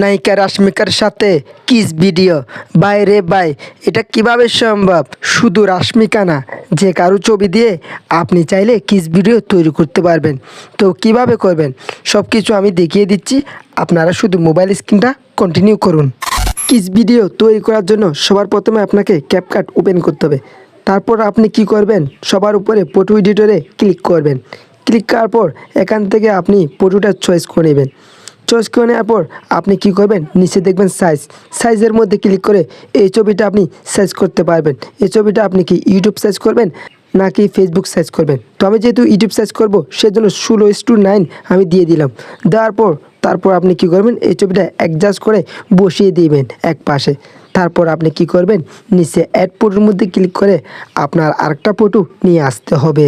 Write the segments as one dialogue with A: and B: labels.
A: নায়িকা রাশ্মিকার সাথে কিস ভিডিও। বাই রে বাই, এটা কীভাবে সম্ভব? শুধু রাশ্মিকা না, যে কারও ছবি দিয়ে আপনি চাইলে কিস ভিডিও তৈরি করতে পারবেন। তো কীভাবে করবেন? সব কিছু আমি দেখিয়ে দিচ্ছি। আপনারা শুধু মোবাইল স্ক্রিনটা কন্টিনিউ করুন। কিস ভিডিও তৈরি করার জন্য সবার প্রথমে আপনাকে ক্যাপকাট ওপেন করতে হবে। তারপর আপনি কি করবেন? সবার উপরে ফটো এডিটরে ক্লিক করবেন। ক্লিক করার পর এখান থেকে আপনি ফটোটা চয়েস করে নেবেন। চয়েস করে নেওয়ার পর আপনি কি করবেন? নিচে দেখবেন সাইজ সাইজের মধ্যে ক্লিক করে এই ছবিটা আপনি সাইজ করতে পারবেন। এই ছবিটা আপনি কি ইউটিউব সাইজ করবেন নাকি ফেসবুক সাইজ করবেন? তো আমি যেহেতু ইউটিউব সাইজ করব, সেজন্য ষোলো ইস টু নাইন আমি দিয়ে দিলাম। দেওয়ার পর, তারপর আপনি কি করবেন? এই ছবিটা অ্যাডজাস্ট করে বসিয়ে দিবেন এক পাশে। তারপর আপনি কি করবেন? নিচে অ্যাড ফটোর মধ্যে ক্লিক করে আপনার আরেকটা ফটো নিয়ে আসতে হবে।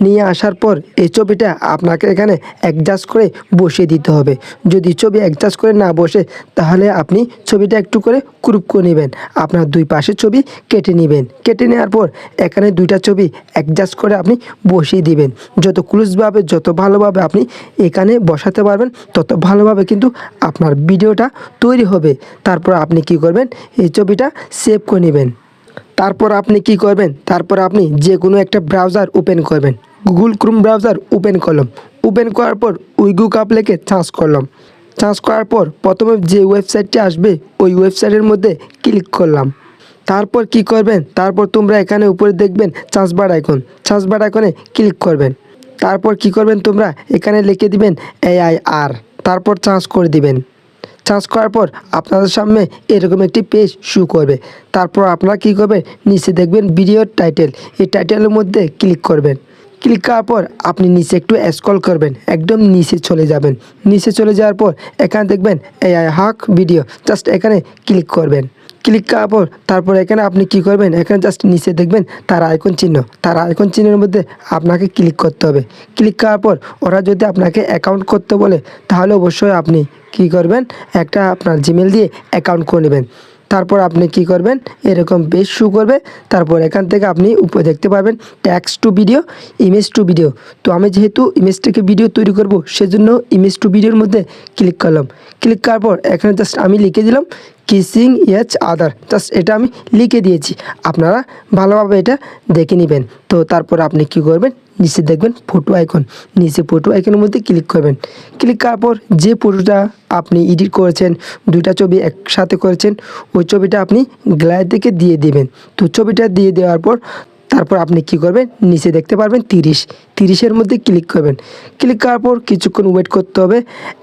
A: নিয়ে আসার পর এই ছবিটা আপনাকে এখানে অ্যাডজাস্ট করে বসিয়ে দিতে হবে। যদি ছবি অ্যাডজাস্ট করে না বসে, তাহলে আপনি ছবিটা একটু করে ক্রুপ করে নেবেন। আপনার দুই পাশের ছবি কেটে নেবেন। কেটে নেওয়ার পর এখানে দুইটা ছবি অ্যাডজাস্ট করে আপনি বসিয়ে দিবেন। যত ক্লোজভাবে যত ভালোভাবে আপনি এখানে বসাতে পারবেন, তত ভালোভাবে কিন্তু আপনার ভিডিওটা তৈরি হবে। তারপর আপনি কি করবেন? এই ছবিটা সেভ করে নেবেন। তারপর আপনি কি করবেন? তারপর আপনি যে কোনো একটা ব্রাউজার ওপেন করবেন। গুগল ক্রোম ব্রাউজার ওপেন করলাম। ওপেন করার পর উইগু কাপ লেখে চার্জ করলাম। চার্জ করার পর প্রথমে যে ওয়েবসাইটটি আসবে, ওই ওয়েবসাইটের মধ্যে ক্লিক করলাম। তারপর কি করবেন? তারপর তোমরা এখানে উপরে দেখবেন charge bar icon charge bar আইকনে ক্লিক করবেন। তারপর কি করবেন তোমরা? এখানে লিখে দিবেন এআই আর তারপর চার্জ করে দিবেন। চার্জ করার পর আপনাদের সামনে এরকম একটি পেজ শু করবে। তারপর আপনারা কী করবেন? নিচে দেখবেন ভিডিওর টাইটেল এই টাইটেলের মধ্যে ক্লিক করবেন। ক্লিক করার পর আপনি নিচে একটু স্ক্রল করবেন, একদম নিচে চলে যাবেন। নিচে চলে যাওয়ার পর এখানে দেখবেন এই হাক ভিডিও জাস্ট এখানে ক্লিক করবেন। ক্লিক করার পর তারপর এখানে আপনি কি করবেন? এখানে জাস্ট নিচে দেখবেন তার আইকন চিহ্ন। তার আইকন চিহ্নের মধ্যে আপনাকে ক্লিক করতে হবে। ক্লিক করার পর ওরা যদি আপনাকে অ্যাকাউন্ট করতে বলে, তাহলে অবশ্যই আপনি কি করবেন? একটা আপনার জিমেল দিয়ে অ্যাকাউন্ট করে নেবেন। তারপর আপনি কি করবেন? এরকম বেশ শু করবে। তারপর এখান থেকে আপনি উপরে দেখতে পাবেন text to video image to video তো আমি যেহেতু ইমেজ থেকে ভিডিও তৈরি করব, সেজন্য ইমেজ টু ভিডিওর মধ্যে ক্লিক করলাম। ক্লিক করার পর এখানে জাস্ট আমি লিখে দিলাম। কিসিং এচ আদার জাস্ট এটা আমি লিখে দিয়েছি। আপনারা ভালোভাবে এটা দেখে নেবেন। তো তারপর আপনি কি করবেন? নিচে দেখবেন ফটো আইকন নিচে ফটো আইকনের মধ্যে ক্লিক করবেন। ক্লিক করার পর যে ফটোটা আপনি এডিট করেছেন, দুইটা ছবি একসাথে করেছেন, ওই ছবিটা আপনি গ্লাস থেকে দিয়ে দেবেন। তো ছবিটা দিয়ে দেওয়ার পর তারপর আপনি কি করবেন? নিচে দেখতে পারবেন তিরিশ। তিরিশের মধ্যে ক্লিক করবেন। ক্লিক করার পর কিছুক্ষণ ওয়েট করতে হবে।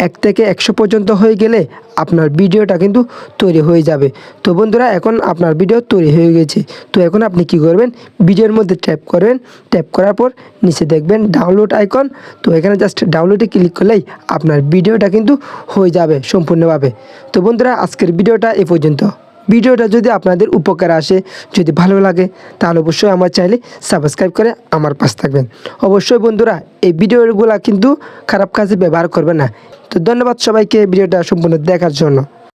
A: এক থেকে একশো পর্যন্ত হয়ে গেলে আপনার ভিডিওটা কিন্তু তৈরি হয়ে যাবে। তো বন্ধুরা, এখন আপনার ভিডিও তৈরি হয়ে গেছে। তো এখন আপনি কি করবেন? ভিডিওর মধ্যে ট্যাপ করবেন। ট্যাপ করার পর নিচে দেখবেন ডাউনলোড আইকন তো এখানে জাস্ট ডাউনলোডে ক্লিক করলেই আপনার ভিডিওটা কিন্তু হয়ে যাবে সম্পূর্ণভাবে। তো বন্ধুরা, আজকের ভিডিওটা এ পর্যন্ত। ভিডিওটা যদি আপনাদের উপকার আসে, যদি ভালো লাগে, তাহলে অবশ্যই আমার চাইলে সাবস্ক্রাইব করে আমার পাশে থাকবেন। অবশ্যই বন্ধুরা, এই ভিডিওগুলো কিন্তু খারাপ কাজে ব্যবহার করবে না। তো ধন্যবাদ সবাইকে ভিডিওটা সম্পূর্ণ দেখার জন্য।